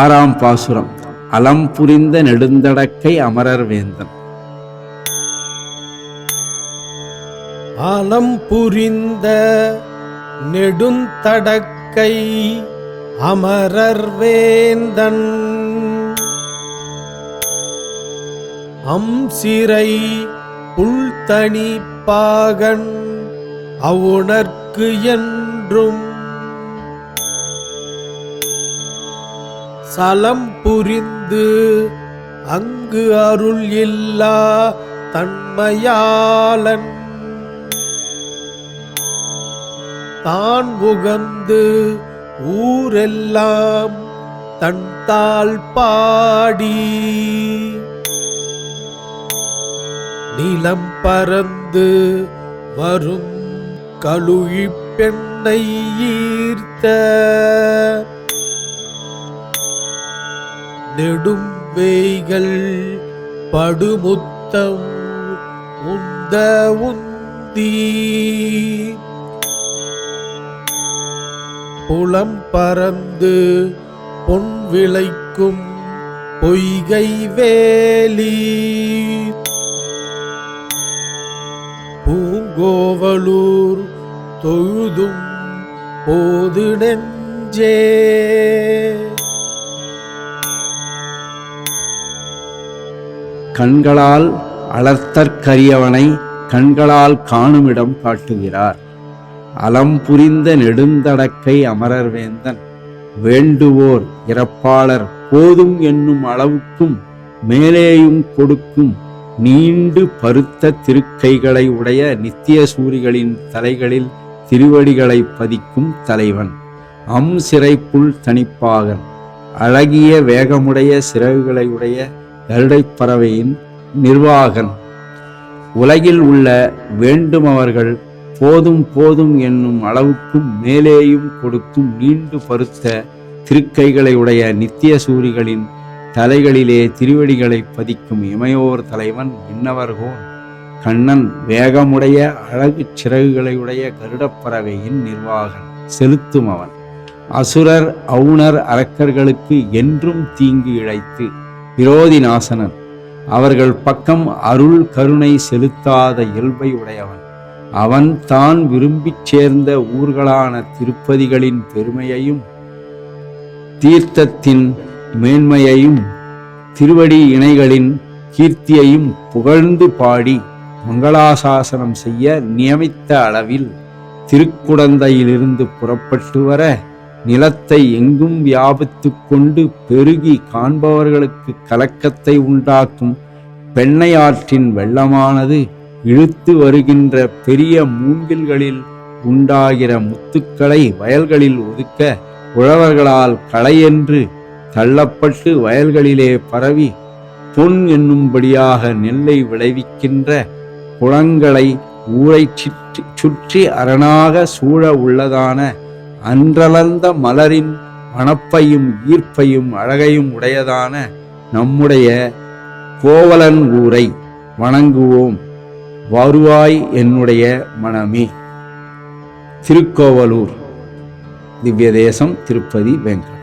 ஆறாம் பாசுரம். அலம் புரிந்த நெடுந்தடக்கை அமரர் வேந்தன். அலம் புரிந்த நெடுந்தடக்கை அமரர் வேந்தன். அம்சிறை புல்தனி பாகன் அவுணர்க்கு என்றும் சலம் புரிந்து அங்கு அருள் இல்லா தன்மையாளன். தான் உகந்து ஊரெல்லாம் தன் தாள் பாடி. நிலம் பறந்து வரும் கழுழி பெண்ணை ஈர்த்த நெடும் வேய்கள் படுமுத்தம் உந்த உந்தி. புலம் பறந்து பொன் விளைக்கும் பொய்கை வேலி. பூங்கோவலூர் தொழுதும் போது நெஞ்சே. கண்களால் அளத்தற்கரியவனை கண்களால் காணுமிடம் காட்டுகிறார். அலம் புரிந்த நெடுந்தடக்கை அமரர் வேந்தன். வேண்டுவோர் இறப்பாளர் போதும் என்னும் அளவுக்கும் மேலேயும் கொடுக்கும் நீண்டு பருத்த திருக்கைகளை உடைய நித்திய சூரிகளின் தலைகளில் திருவடிகளை பதிக்கும் தலைவன். அம் சிறைப்புள் தனிப்பாகன் அழகிய வேகமுடைய சிறகுகளை உடைய பறவையின் நிர்வாகன். உலகில் உள்ள வேண்டுமவர்கள் போதும் போதும் என்னும் அளவுக்கும் மேலேயும் கொடுக்கும் நீண்டு பருத்த திருக்கைகளை உடைய நித்திய சூரிகளின் தலைகளிலே திருவடிகளை பதிக்கும் இமையோர் தலைவன் விண்ணவர்கோன் கண்ணன் வேகமுடைய அழகு சிறகுகளையுடைய கருடப்பறவையின் நிர்வாகன். செலுத்தும் அவன். அசுரர் அவுணர் அரக்கர்களுக்கு என்றும் தீங்கு இழைத்து விரோதி நாசனன் அவர்கள் பக்கம் அருள் கருணை செலுத்தாத இயல்பை உடையவன். அவன் தான் விரும்பிச் சேர்ந்த ஊர்களான திருப்பதிகளின் பெருமையையும் தீர்த்தத்தின் மேன்மையையும் திருவடி இணைகளின் கீர்த்தியையும் புகழ்ந்து பாடி மங்களாசாசனம் செய்ய நியமித்த அளவில் திருக்குடந்தையிலிருந்து புறப்பட்டு வர நிலத்தை எங்கும் வியாபித்து கொண்டு பெருகி காண்பவர்களுக்கு கலக்கத்தை உண்டாக்கும் பெண்ணையாற்றின் வெள்ளமானது இழுத்து வருகின்ற பெரிய மூங்கில்களில் உண்டாகிற முத்துக்களை வயல்களில் ஒதுக்க உழவர்களால் களையென்று தள்ளப்பட்டு வயல்களிலே பரவி பொன் என்னும்படியாக நெல்லை விளைவிக்கின்ற குளங்களை ஊரை சுற்றி சுற்றி அரணாக சூழ உள்ளதான அன்றளர்ந்த மலரின் மணப்பையும் ஈர்ப்பையும் அழகையும் உடையதான நம்முடைய கோவலன் ஊரை வணங்குவோம். வருவாய் என்னுடைய மனமே. திருக்கோவலூர். திவ்ய தேசம் திருப்பதி வெங்கட்.